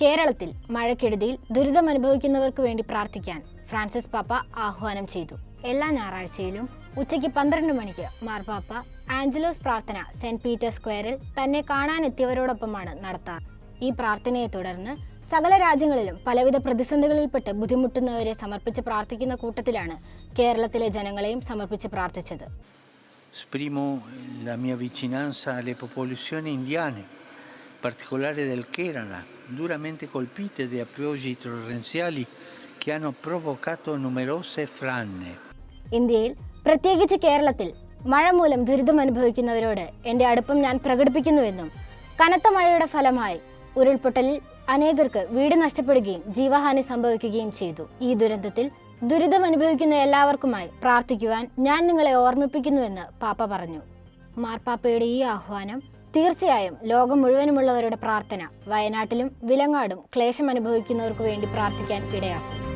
കേരളത്തിൽ മഴക്കെടുതിയിൽ ദുരിതമനുഭവിക്കുന്നവർക്ക് വേണ്ടി പ്രാർത്ഥിക്കാൻ ഫ്രാൻസിസ് പാപ്പ ആഹ്വാനം ചെയ്തു. എല്ലാ ഞായറാഴ്ചയിലും ഉച്ചയ്ക്ക് പന്ത്രണ്ട് മണിക്ക് മാർപ്പാപ്പ ആഞ്ചലോസ് പ്രാർത്ഥന സെന്റ് പീറ്റർ സ്ക്വയറിൽ തന്നെ കാണാനെത്തിയവരോടൊപ്പമാണ് നടത്താറ്. ഈ പ്രാർത്ഥനയെ തുടർന്ന് സകല രാജ്യങ്ങളിലും പലവിധ പ്രതിസന്ധികളിൽപ്പെട്ട് ബുദ്ധിമുട്ടുന്നവരെ സമർപ്പിച്ച് പ്രാർത്ഥിക്കുന്ന കൂട്ടത്തിലാണ് കേരളത്തിലെ ജനങ്ങളെയും സമർപ്പിച്ച് പ്രാർത്ഥിച്ചത്. Esprimo la mia vicinanza alle in particolare del Kerala, duramente colpite da piogge torrenziali che hanno provocato numerose franne. ഇന്ത്യയിൽ പ്രത്യേകിച്ച് കേരളത്തിൽ മഴ മൂലം ദുരിതമനുഭവിക്കുന്നവരോട് എന്റെ അടുപ്പം ഞാൻ പ്രകടിപ്പിക്കുന്നുവെന്നും കനത്ത മഴയുടെ ഫലമായി ഉരുൾപൊട്ടലിൽ അനേകർക്ക് വീട് നഷ്ടപ്പെടുകയും ജീവഹാനി സംഭവിക്കുകയും ചെയ്തു ഈ ദുരന്തത്തിൽ ദുരിതം അനുഭവിക്കുന്ന എല്ലാവർക്കുമായി പ്രാർത്ഥിക്കുവാൻ ഞാൻ നിങ്ങളെ ഓർമ്മിപ്പിക്കുന്നുവെന്ന് പാപ്പ പറഞ്ഞു മാർപ്പാപ്പയുടെ ഈ ആഹ്വാനം തീർച്ചയായും ലോകം മുഴുവനുമുള്ളവരുടെ പ്രാർത്ഥന വയനാട്ടിലും വിലങ്ങാടും ക്ലേശം അനുഭവിക്കുന്നവർക്ക് വേണ്ടി പ്രാർത്ഥിക്കാൻ ഇടയാക്കും.